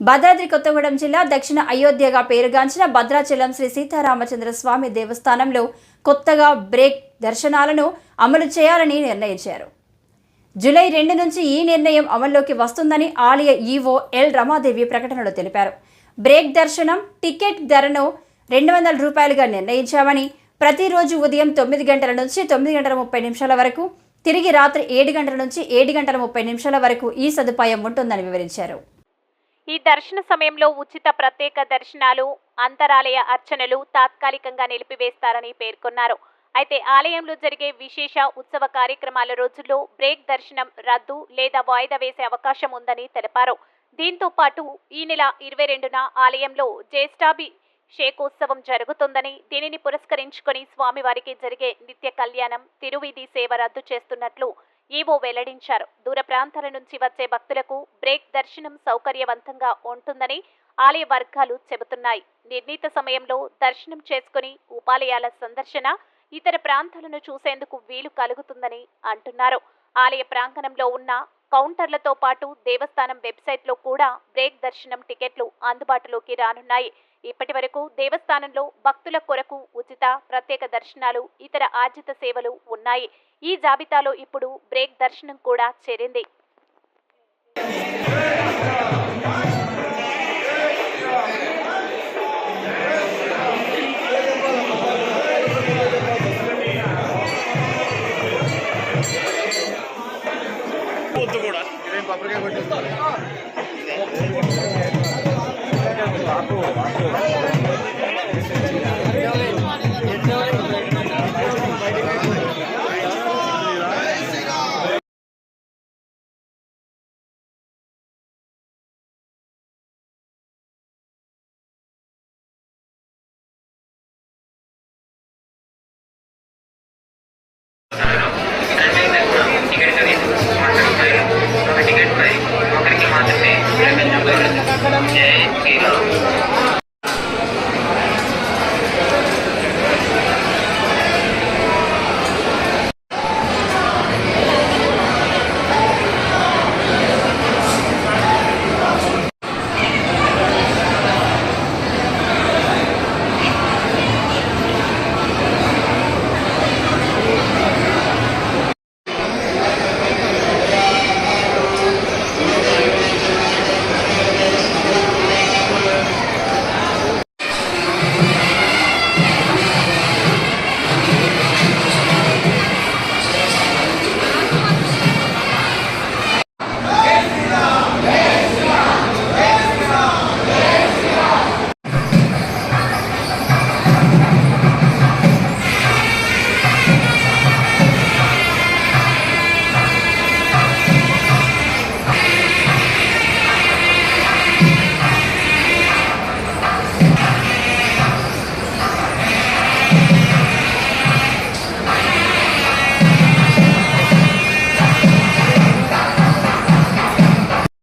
భద్రాద్రి కొత్తగూడెం జిల్లా దక్షిణ అయోధ్యగా పేరుగాంచిన భద్రాచలం శ్రీ సీతారామచంద్ర స్వామి దేవస్థానంలో కొత్తగా బ్రేక్ దర్శనాలను అమలు చేయాలని నిర్ణయించారు. జూలై రెండు నుంచి ఈ నిర్ణయం అమల్లోకి వస్తుందని ఆలయ ఈవో ఎల్ రమాదేవి ప్రకటనలో తెలిపారు. బ్రేక్ దర్శనం టికెట్ ధరను రెండు వందల రూపాయలుగా నిర్ణయించామని ప్రతిరోజు ఉదయం తొమ్మిది గంటల నుంచి తొమ్మిది గంటల ముప్పై నిమిషాల వరకు తిరిగి రాత్రి ఏడు గంటల నుంచి ఏడు గంటల ముప్పై నిమిషాల వరకు ఈ సదుపాయం ఉంటుందని వివరించారు. ఈ దర్శన సమయంలో ఉచిత ప్రత్యేక దర్శనాలు అంతరాలయ అర్చనలు తాత్కాలికంగా నిలిపివేస్తారని పేర్కొన్నారు. అయితే ఆలయంలో జరిగే విశేష ఉత్సవ కార్యక్రమాల రోజుల్లో బ్రేక్ దర్శనం రద్దు లేదా వాయిదా వేసే అవకాశం ఉందని తెలిపారు. దీంతో పాటు ఈ నెల ఇరవై రెండున ఆలయంలో జ్యేష్ఠాభి షేకోత్సవం జరుగుతుందని దీనిని పురస్కరించుకొని స్వామివారికి జరిగే నిత్య కళ్యాణం తిరువీధి సేవ రద్దు చేస్తున్నట్లు ఈవో వెల్లడించారు. దూర ప్రాంతాల నుంచి వచ్చే భక్తులకు బ్రేక్ దర్శనం సౌకర్యవంతంగా ఉంటుందని ఆలయ వర్గాలు చెబుతున్నాయి. నిర్ణీత సమయంలో దర్శనం చేసుకుని ఉపాలయాల సందర్శన ఇతర ప్రాంతాలను చూసేందుకు వీలు కలుగుతుందని అంటున్నారు. ఆలయ ప్రాంగణంలో ఉన్న కౌంటర్లతో పాటు దేవస్థానం వెబ్సైట్లో కూడా బ్రేక్ దర్శనం టికెట్లు అందుబాటులోకి రానున్నాయి. ఇప్పటి వరకు దేవస్థానంలో భక్తుల కొరకు ఉచిత ప్రత్యేక దర్శనాలు ఇతర ఆర్జిత సేవలు ఉన్నాయి. ఈ జాబితాలో ఇప్పుడు బ్రేక్ దర్శనం కూడా చేరింది.